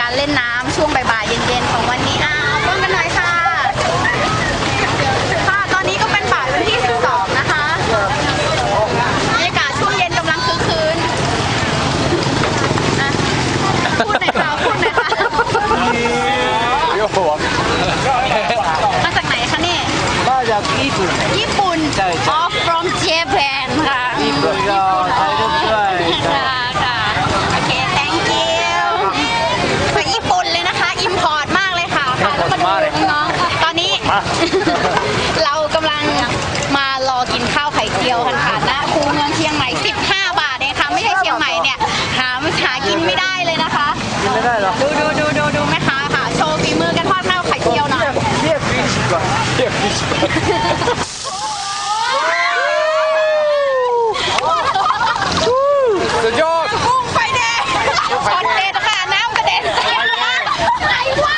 การเล่นน้ำช่วงบ่ายๆเย็นๆของวันนี้อ้าวต้นกันหน่อยค่ะ ค่ะตอนนี้ก็เป็นบ่ายวันที่ 12 นะคะบรรยากาศช่วงเย็นกำลังคึกคืนอะพูดหน่อยค่ะพูดหน่อยค่ะโอ้โหมาจากไหนคะเนี่ยมาจากญี่ปุ่นญี่ปุ่น ใช่ใช่อ๋อ from Japan ค่ะ ญี่ปุ่นก็ไทยด้วย ค่ะค่ะ โอเค thank you ไปญี่ปุ่นเลยนะคะ อิมพอร์ตมากเลยค่ะค่ะแล้วมาดูน้องๆตอนนี้ เรากำลังมารอกินข้าวไข่เจียวกันค่ะณคูเมืองเชียงใหม่ 15 บาทเองค่ะไม่ใช่เชียงใหม่เนี่ยหาหากินไม่ได้เลยนะคะ กินไม่ได้หรอดูดูดูดูดูแม่ค้าค่ะ โชว์ฝีมือกันทอดข้าวไข่เจียวหน่อย เรียกฟิชก่อนเรียกฟิชก่อนสุดยอดกุ้งไฟแดงคอนเด็ดค่ะน้ำกระเด็นใส่หัวไฟวะ